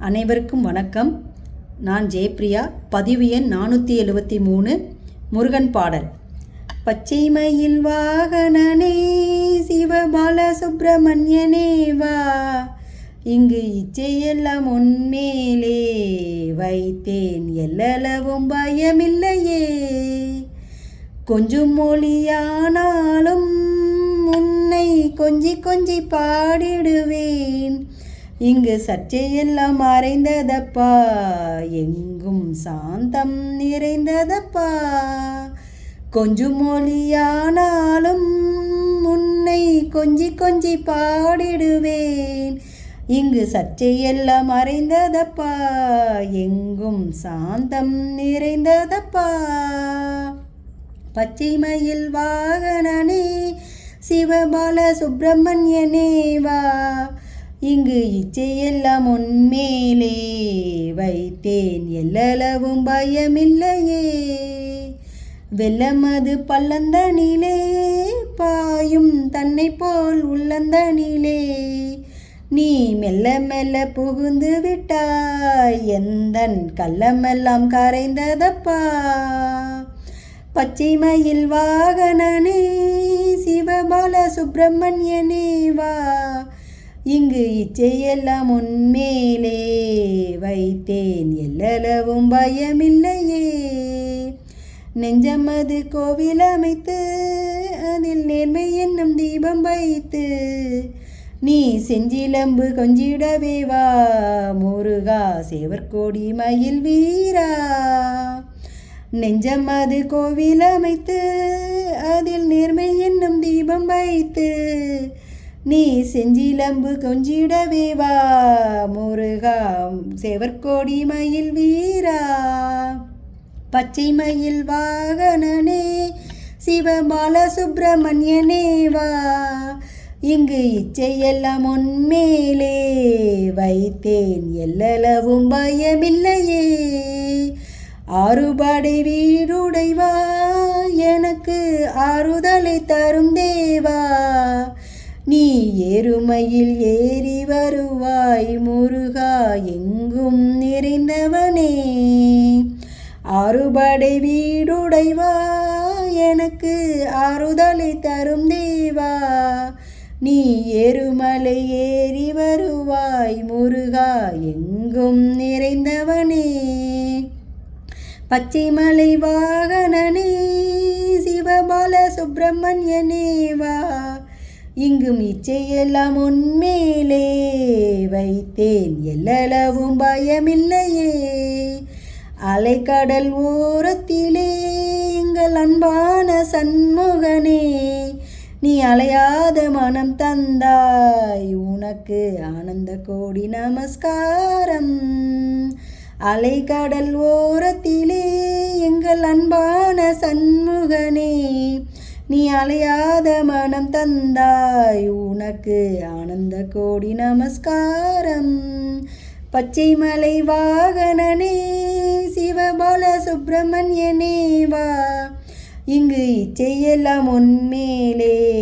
அனைவருக்கும் வணக்கம். நான் ஜெயப்ரியா பதிவு எண் நானூற்றி எழுபத்தி மூணு முருகன் பாடல். பச்சைமயில் வாகனனே சிவபால சுப்பிரமணியனே வா. இங்கு இச்சையெல்லாம் உன்மேலே வைத்தேன் எல்லளவும் பயமில்லையே. கொஞ்சம் மொழியானாலும் உன்னை கொஞ்சி கொஞ்சி பாடிடுவேன். இங்கு சர்ச்சையெல்லாம் மறைந்ததப்பா. எங்கும் சாந்தம் நிறைந்ததப்பா. கொஞ்சம் மொழியானாலும் உன்னை கொஞ்சி கொஞ்சி பாடிடுவேன். இங்கு சர்ச்சையெல்லாம் மறைந்ததப்பா. எங்கும் சாந்தம் நிறைந்ததப்பா. பச்சைமயில் வாகனனே சிவபால சுப்பிரமணியனே வா. இங்கு இச்சையெல்லாம் உன்மேலே வைத்தேன். எல்லளவும் பயமில்லையே. வெள்ளமது பள்ளந்தனிலே பாயும் தன்னை போல் உள்ளந்தனிலே. நீ மெல்ல மெல்ல புகுந்து விட்டாய் எந்தன் கள்ளமெல்லாம் கரைந்ததப்பா? பச்சைமயில் வாகனனே சிவபால சுப்பிரமணியனே வா. இங்கு இச்சையெல்லாம் உன்மேலே வைத்தேன். எல்லளவும் பயமில்லையே. நெஞ்சமது கோவில் அமைத்து அதில் நேர்மை என்னும் தீபம் வைத்து நீ செஞ்சிலம்பு கொஞ்சிடவே வா. முருகா சேவற்கோடி மயில் வீரா. நெஞ்சம் அது கோவில் அமைத்து அதில் நேர்மை என்னும் தீபம் வைத்து நீ செஞ்சிலம்பு கொஞ்சிடவே வா முருகா செவர்கோடி மயில் வீரா. பச்சை மயில் வாகனனே சிவபால சுப்பிரமணியனே வா. இங்கு இச்சையெல்லாம் உன்மேலே வைத்தேன் எல்லளவும் பயமில்லையே. ஆறுபாடை வீடுடைவா எனக்கு ஆறுதலை தரும் தேவா. நீ ஏறி வருவாய் முருகா எங்கும் நிறைந்தவனே. அறுபடை வீடுடைவா எனக்கு அறுதலை தரும் தேவா. நீ எருமலை ஏறி வருவாய் முருகா எங்கும் நிறைந்தவனே. பச்சைமலை வாகனனே சிவபால சுப்பிரமணியனேவா. இங்கும் இச்சையெல்லாம் உன்மேலே வைத்தேன். எல்லளவும் பயமில்லையே. அலைக்கடல் ஓரத்திலே எங்கள் அன்பான சண்முகனே நீ அலையாத மனம் தந்தாய். உனக்கு ஆனந்த கோடி நமஸ்காரம். அலைக்கடல் ஓரத்திலே எங்கள் அன்பான சண்முகனே நீ அலையாத மனம் தந்தாய். உனக்கு ஆனந்த கோடி நமஸ்காரம். பச்சைமலை வாகனனே சிவபால சுப்பிரமணியனே வா. இங்கு இச்சையெல்லாம் உன்மேலே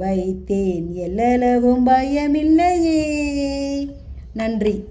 வைத்தேன். எல்லளவும் பயமில்லையே. நன்றி.